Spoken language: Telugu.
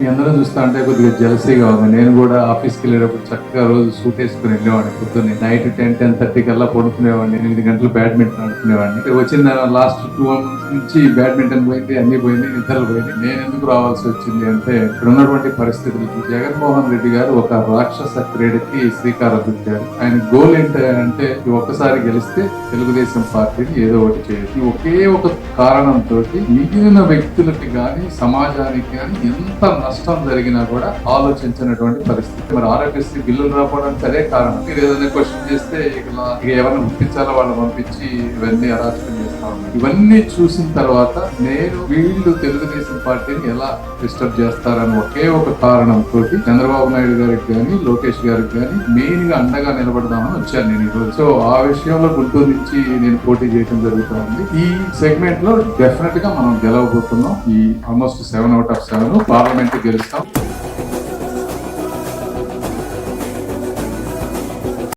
మీ అందరూ చూస్తా అంటే కొద్దిగా జలసీగా ఉంది. నేను కూడా ఆఫీస్కి వెళ్ళేటప్పుడు చక్కగా రోజు సూట్ వేసుకుని వెళ్ళేవాడిని. పొద్దున్నే నైట్ టెన్ టెన్ థర్టీ కల్లా పడుకునేవాడిని. ఎనిమిది గంటలు బ్యాడ్మింటన్ ఆడుకునేవాడిని. వచ్చిన లాస్ట్ టూ మంత్స్ నుంచి బ్యాడ్మింటన్ పోయింది అన్ని పోయింది నిద్రలు పోయింది. నేను ఎందుకు రావాల్సి వచ్చింది అంటే ఇక్కడ ఉన్నటువంటి పరిస్థితులకి జగన్మోహన్ రెడ్డి గారు ఒక రాక్షస క్రీడకి శ్రీకారం చుట్టారు ఆయన గోల్ ఏంటంటే ఒక్కసారి గెలిస్తే తెలుగుదేశం పార్టీని ఏదో ఒకటి చేయొచ్చు. ఒకే ఒక కారణంతో మిగిలిన వ్యక్తులకి కానీ సమాజానికి కానీ ఎంత నష్టం జరిగినా కూడా ఆలోచించినటువంటి పరిస్థితి. మరి ఆరోగ్యశ్రీ బిల్లులు రాకపోవడానికి సరే కారణం? మీరు ఏదైనా క్వశ్చన్ చేస్తే ఇక ఎవరిని పంపించాలో వాళ్ళని పంపించి ఇవన్నీ అరాచకం చేస్తా ఉన్నారు. ఇవన్నీ చూసిన తర్వాత నేను వీళ్ళు తెలుగుదేశం పార్టీని ఎలా డిస్టర్బ్ చేస్తారని ఒకే ఒక కారణం తోటి చంద్రబాబు నాయుడు గారికి కానీ లోకేష్ గారికి కానీ మెయిన్గా అండగా నిలబడదామని వచ్చాను నేను ఈరోజు. సో ఆ విషయంలో గుంటూరు నుంచి నేను పోటీ చేయడం జరుగుతుంది. ఈ సెగ్మెంట్లో డెఫినెట్గా మనం గెలవబోతున్నాం. ఈ almost seven out of seven parliament Görüşürüz.